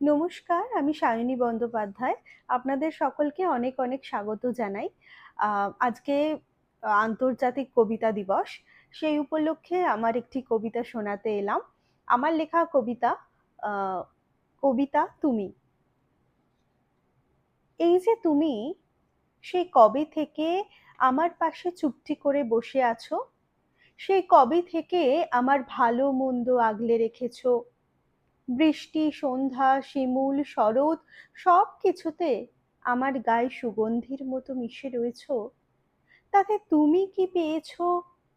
নমস্কার, আমি সায়নী বন্দ্যোপাধ্যায়। আপনাদের সকলকে অনেক, অনেক স্বাগত জানাই। আজকে আন্তর্জাতিক কবিতা দিবস। সেই উপলক্ষে আমার একটি কবিতা শোনাতে এলাম। আমার লেখা কবিতা কবিতা তুমি। এই যে তুমি, সেই কবে থেকে আমার পাশে চুপটি করে বসে আছো? সেই কবে থেকে আমার ভালো-মন্দ আগলে রেখেছো? বৃষ্টি, সন্ধ্যা, শিমুল, শরৎ সব কিছুতে আমার গায়ে সুগন্ধির মতো মিশে রয়েছ। তাতে তুমি কি পেয়েছ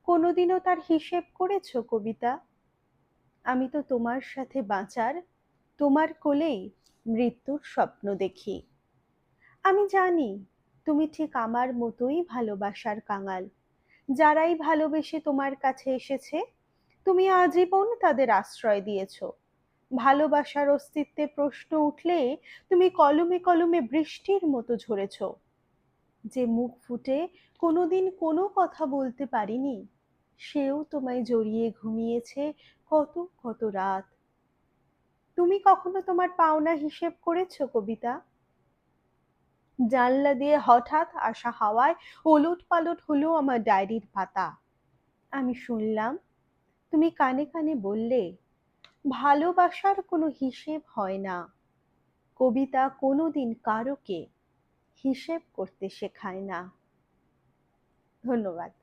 কোনোদিনও তার হিসেব করেছ কবিতা? আমি তো তোমার সাথে বাঁচার, তোমার কোলেই মৃত্যুর স্বপ্ন দেখি। আমি জানি তুমি ঠিক আমার মতোই ভালোবাসার কাঙাল। যারাই ভালোবেসে তোমার কাছে এসেছে, তুমি আজীবন তাদের আশ্রয় দিয়েছ। ভালোবাসার অস্তিত্বে প্রশ্ন উঠলে তুমি কলমে কলমে বৃষ্টির মতো ঝরেছ। যে মুখ ফুটে কোনোদিন কোনো কথা বলতে পারিনি, সেও তোমায় জড়িয়ে ঘুমিয়েছে কত কত রাত। তুমি কখনো তোমার পাওনা হিসেব করেছ কবিতা? জানলা দিয়ে হঠাৎ আসা হাওয়ায় ওলট-পালট হলো আমার ডায়েরির পাতা। আমি শুনলাম, তুমি কানে কানে বললে, ভালোবাসার কোনো হিসেব হয় না। কবিতা কোনোদিন কারোকে হিসেব করতে শেখায় না। ধন্যবাদ।